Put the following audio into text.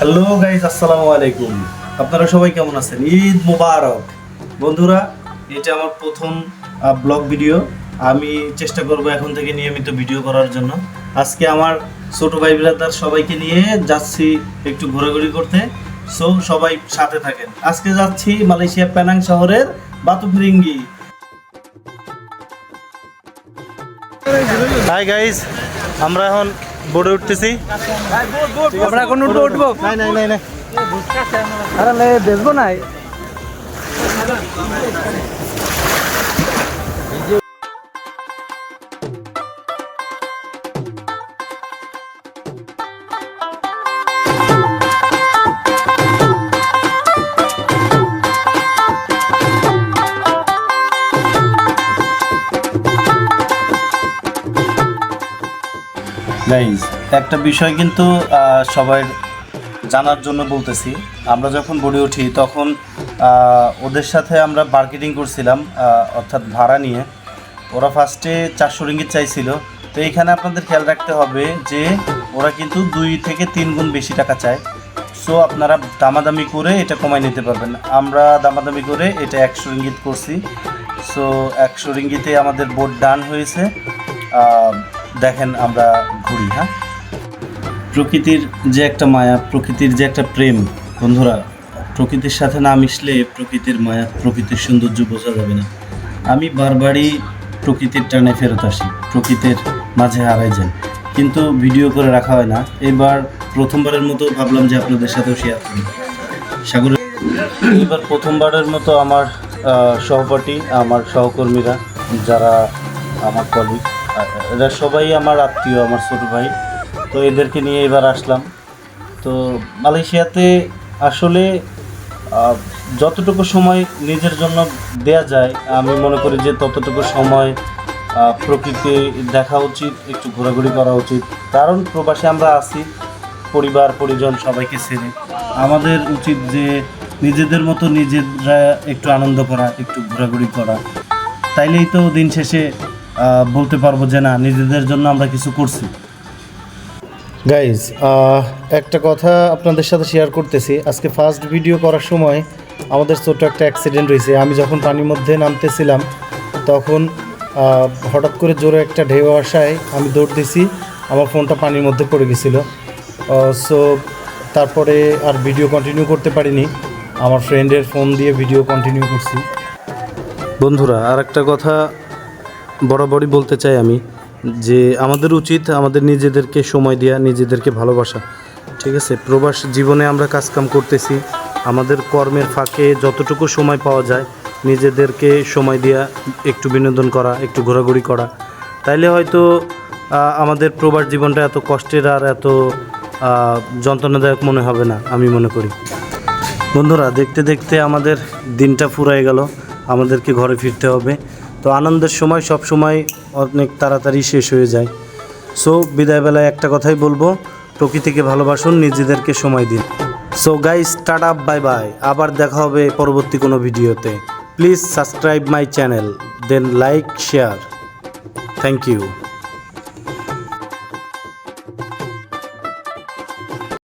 Hello guys আসসালামু আলাইকুম। আপনারা সবাই কেমন আছেন? ঈদ মুবারক। বন্ধুরা, এটা আমার প্রথম ব্লগ ভিডিও। আমি চেষ্টা করব এখন থেকে নিয়মিত ভিডিও করার জন্য। আজকে আমার ছোট ভাই ব্রাদার সবাইকে নিয়ে যাচ্ছি একটু ঘোরাঘুরি করতে। সো সবাই সাথে থাকেন। আজকে যাচ্ছি মালয়েশিয়া পেনাং শহরের বাতুফিরিঙ্গি। হাই গাইজ আমরা এখন বোর্ডে উঠতেছি। আমরা এখন উঠবো উঠবো। নাই নাই নাই নাই। আরে বেচবো নাই। গাইজ একটা বিষয় কিন্তু সবার জানার জন্য বলতেছি। আমরা যখন বড়ে উঠি, তখন ওদের সাথে আমরা মার্কেটিং করছিলাম অর্থাৎ ভাড়া নিয়ে। ওরা ফার্স্টে চারশো রিঙ্গিত চাইছিল। তো এইখানে আপনাদের খেয়াল রাখতে হবে যে, ওরা কিন্তু দুই থেকে তিন গুণ বেশি টাকা চায়। সো আপনারা দামাদামি করে এটা কমায় নিতে পারবেন। আমরা দামাদামি করে এটা একশো রিঙ্গিত করছি। সো একশো রিঙ্গিতে আমাদের বোর্ড ডান হয়েছে। দেখেন আমরা ঘুরি হ্যাঁ? প্রকৃতির যে একটা মায়া, প্রকৃতির যে একটা প্রেম, বন্ধুরা, প্রকৃতির সাথে না মিশলে প্রকৃতির মায়া, প্রকৃতির সৌন্দর্য বোঝা যাবে না। আমি বারবারই প্রকৃতির টানে ফেরত আসি, প্রকৃতির মাঝে হারাই যান কিন্তু ভিডিও করে রাখা হয় না। এবার প্রথমবারের মতো ভাবলাম যে আপনাদের সাথেও শেয়ার করি। সাগর, এবার প্রথমবারের মতো আমার সহপাঠী, আমার সহকর্মীরা, যারা আমার কলিগ এরা সবাই আমার আত্মীয়, আমার ছোট ভাই। তো এদেরকে নিয়ে এবার আসলাম। তো মালয়েশিয়াতে আসলে যতটুকু সময় নিজের জন্য দেয়া যায়, আমি মনে করি যে ততটুকু সময় প্রকৃতি দেখা উচিত, একটু ঘোরাঘুরি করা উচিত। কারণ প্রবাসে আমরা আছি, পরিবার, পরিজন সবাইকে ছেড়ে আমাদের উচিত যে নিজেদের মতো নিজেরা একটু আনন্দ করা, একটু ঘোরাঘুরি করা। তাইলেই তো দিন শেষে বলতে পারব যে না নিজেদের জন্য আমরা কিছু করছি। গাইজ একটা কথা আপনাদের সাথে শেয়ার করতেছি। আজকে ফার্স্ট ভিডিও করার সময় আমাদের ছোট একটা অ্যাক্সিডেন্ট হয়েছে। আমি যখন পানির মধ্যে নামতেছিলাম তখন হঠাৎ করে জোরে একটা ঢেউ আসায় আমি দৌড় দিছি। আমার ফোনটা পানির মধ্যে পড়ে গেছিল। সো তারপরে আর ভিডিও কন্টিনিউ করতে পারিনি। আমার ফ্রেন্ডের ফোন দিয়ে ভিডিও কন্টিনিউ করছি। বন্ধুরা আর একটা কথা বরাবরই বলতে চাই আমি যে আমাদের উচিত আমাদের নিজেদেরকে সময় দেওয়া নিজেদেরকে ভালোবাসা। ঠিক আছে? প্রবাস জীবনে আমরা কাজকাম করতেছি। আমাদের কর্মের ফাঁকে যতটুকু সময় পাওয়া যায়, নিজেদেরকে সময় দেওয়া একটু বিনোদন করা, একটু ঘোরাঘুরি করা। তাইলে হয়তো আমাদের প্রবাস জীবনটা এত কষ্টের আর এত যন্ত্রণাদায়ক মনে হবে না, আমি মনে করি। বন্ধুরা, দেখতে দেখতে আমাদের দিনটা ফুরায় গেল। আমাদেরকে ঘরে ফিরতে হবে। তো আনন্দের সময় সব সময় অনেক তাড়াতাড়ি শেষ হয়ে যায়। সো বিদায়বেলায় একটা কথাই বলব, প্রকৃতিকে ভালোবাসুন, নিজেদেরকে সময় দিন। So guys up bye bye আবার দেখা হবে পরবর্তী কোনো ভিডিওতে। Please subscribe my channel then like share thank you